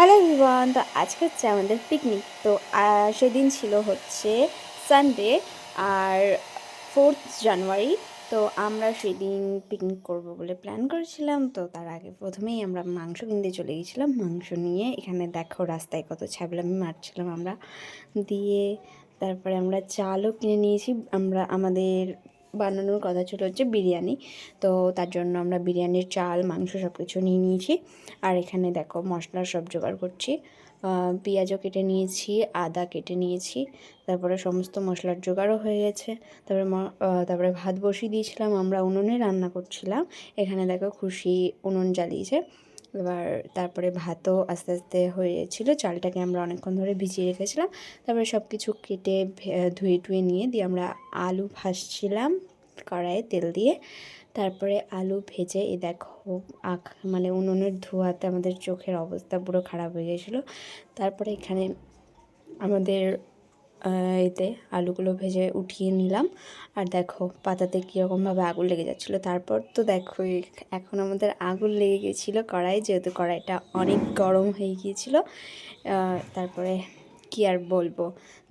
Hello Vivaan তো আজকে হচ্ছে আমাদের পিকনিক তো সেদিন ছিল হচ্ছে সানডে আর ফোর্থ জানুয়ারি তো আমরা সেদিন পিকনিক করব বলে প্ল্যান করেছিলাম। তো তার আগে প্রথমেই আমরা মাংস কিনতে চলে গেছিলাম মাংস নিয়ে এখানে দেখো রাস্তায় কত ছ্যাবলামি মারছিলাম আমরা। দিয়ে তারপরে আমরা চালও কিনে নিয়েছি। আমরা, আমাদের বানানোর কথা ছিল হচ্ছে বিরিয়ানি। তো তার জন্য আমরা বিরিয়ানির চাল, মাংস সব কিছু নিয়ে নিয়েছি। আর এখানে দেখো মশলা সব জোগাড় করছি। পেঁয়াজও কেটে নিয়েছি, আদা কেটে নিয়েছি। তারপরে সমস্ত মশলার জোগাড়ও হয়ে গেছে। তারপরে তারপরে ভাত বসিয়ে দিয়েছিলাম, আমরা উনুনে রান্না করছিলাম। এখানে দেখো খুশি উনুন জ্বালিয়েছে। এবার তারপরে ভাতও আস্তে আস্তে হয়েছিল, চালটাকে আমরা অনেকক্ষণ ধরে ভিজিয়ে রেখেছিলাম। তারপরে সব কিছু কেটে ধুয়ে টুয়ে নিয়ে দিয়ে আমরা আলু ভাসছিলাম কড়াইয়ে তেল দিয়ে। তারপরে আলু ভেজে এই দেখো আখ মানে উনুনের ধোঁয়াতে আমাদের চোখের অবস্থা পুরো খারাপ হয়ে গেছিল। তারপরে এখানে আমাদের এতে আলুগুলো ভেজে উঠিয়ে নিলাম। আর দেখো, পাতাতে কীরকমভাবে আগুন লেগে যাচ্ছিল। তারপর তো দেখো এখন আমাদের আগুন লেগে গেছিল কড়াই, যেহেতু কড়াইটা অনেক গরম হয়ে গিয়েছিল। তারপরে কি আর বলব?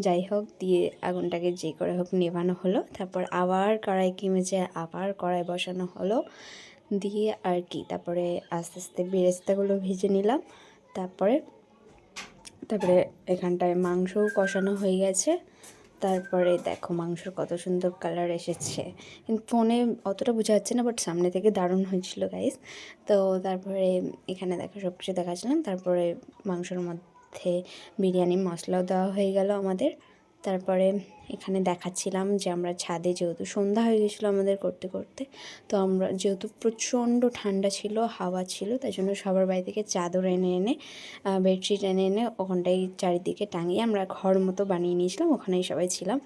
যাই হোক, দিয়ে আগুনটাকে যে করে হোক নেভানো হলো। তারপর আবার কড়াই কিমেছে, আবার কড়াই বসানো হলো। দিয়ে আর কি, তারপরে আস্তে আস্তে বেরেস্তাগুলো ভেজে নিলাম। তারপরে তারপরে এখানটায় মাংসও কষানো হয়ে গেছে। তারপরে দেখো মাংসর কত সুন্দর কালার এসেছে। কিন্তু ফোনে অতটা বোঝা যাচ্ছে না বাট সামনে থেকে দারুণ হয়েছিল গাইস তো তারপরে এখানে দেখো সব কিছু দেখাচ্ছিলাম। তারপরে মাংসর মধ্যে বিরিয়ানি, মশলাও দেওয়া হয়ে গেল আমাদের। তারপরে এখানে দেখাচ্ছিলাম যে আমরা ছাদে যেহেতু সন্ধ্যা হয়ে গেছিল আমাদের করতে করতে, তো আমরা যেহেতু প্রচণ্ড ঠান্ডা ছিল, হাওয়া ছিল, তাই জন্য সবার বাড়ি থেকে চাদর এনে এনে বেডশিট এনে এনে ওখানটায় চারিদিকে টাঙিয়ে আমরা ঘর মতো বানিয়ে নিয়েছিলাম, ওখানেই সবাই ছিলাম।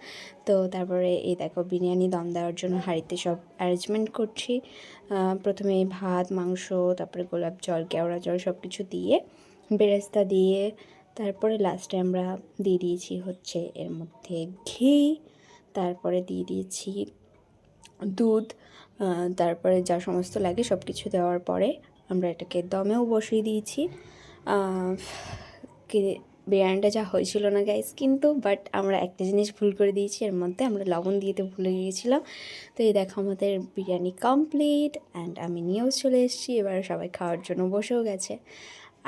তো তারপরে এই দেখো বিরিয়ানি, দম দেওয়ার জন্য হাঁড়িতে সব অ্যারেঞ্জমেন্ট করছি। প্রথমে ভাত, মাংস, তারপরে গোলাপ জল, কেওড়া জল সব কিছু দিয়ে, বেরেস্তা দিয়ে তারপরে লাস্টে আমরা দিয়ে দিয়েছি হচ্ছে এর মধ্যে ঘি তারপরে দিয়ে দিয়েছি দুধ তারপরে যা সমস্ত লাগে সব কিছু দেওয়ার পরে আমরা এটাকে দমেও বসিয়ে দিয়েছি। বিরিয়ানিটা যা হয়েছিল না গাইস কিন্তু বাট আমরা একটা জিনিস ভুল করে দিয়েছি এর মধ্যে আমরা লবণ দিতে ভুলে গিয়েছিলাম। তো এই দেখো আমাদের বিরিয়ানি কমপ্লিট অ্যান্ড আমি নিয়েও চলে এসেছি এবার সবাই খাওয়ার জন্য বসেও গেছে।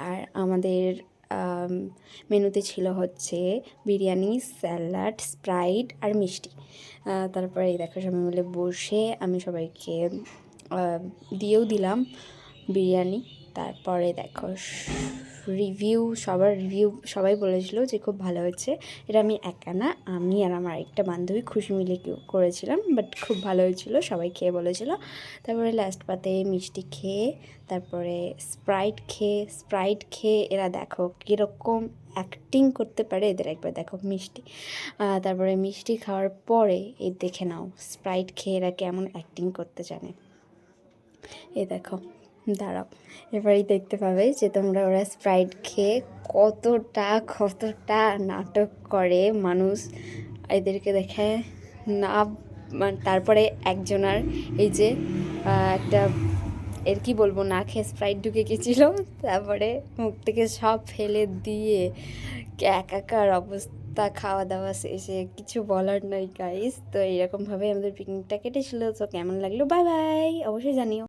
আর আমাদের আম, মেনুতে ছিল হচ্ছে বিরিয়ানি, স্যালাড, স্প্রাইট আর মিষ্টি। তারপরে এই দেখো সবাই মিলে বসে আমি সবাইকে দিয়েও দিলাম বিরিয়ানি। তারপরে দেখো রিভিউ সবার রিভিউ সবাই বলেছিল যে খুব ভালো হয়েছে। এটা আমি একা না, আমি আর আমার একটা বান্ধবী খুশি মিলে করেছিলাম বাট খুব ভালো হয়েছিল, সবাই খেয়ে বলেছিল। তারপরে লাস্ট পাতে মিষ্টি খেয়ে, তারপরে স্প্রাইট খেয়ে স্প্রাইট খেয়ে এরা দেখো কীরকম অ্যাক্টিং করতে পারে, এদের একবার দেখো মিষ্টি। তারপরে মিষ্টি খাওয়ার পরে এই দেখে নাও স্প্রাইট খেয়ে এরা কেমন অ্যাক্টিং করতে জানে। এই দেখো। দাঁড়াও, এবারেই দেখতে পাবে যে তোমরা ওরা স্প্রাইট খেয়ে কতটা কতটা নাটক করে মানুষ। এদেরকে দেখে না মানে তারপরে একজনার এই যে একটা এর কি বলব, না খেয়ে স্প্রাইট ঢুকে গেছিল, তারপরে মুখ থেকে সব ফেলে দিয়ে একাকার অবস্থা খাওয়া দাওয়া শেষে, কিছু বলার নাই গাইস তো এরকমভাবে আমাদের পিকনিকটা কেটেছিল, তো কেমন লাগল? বাই বাই অবশ্যই জানিও।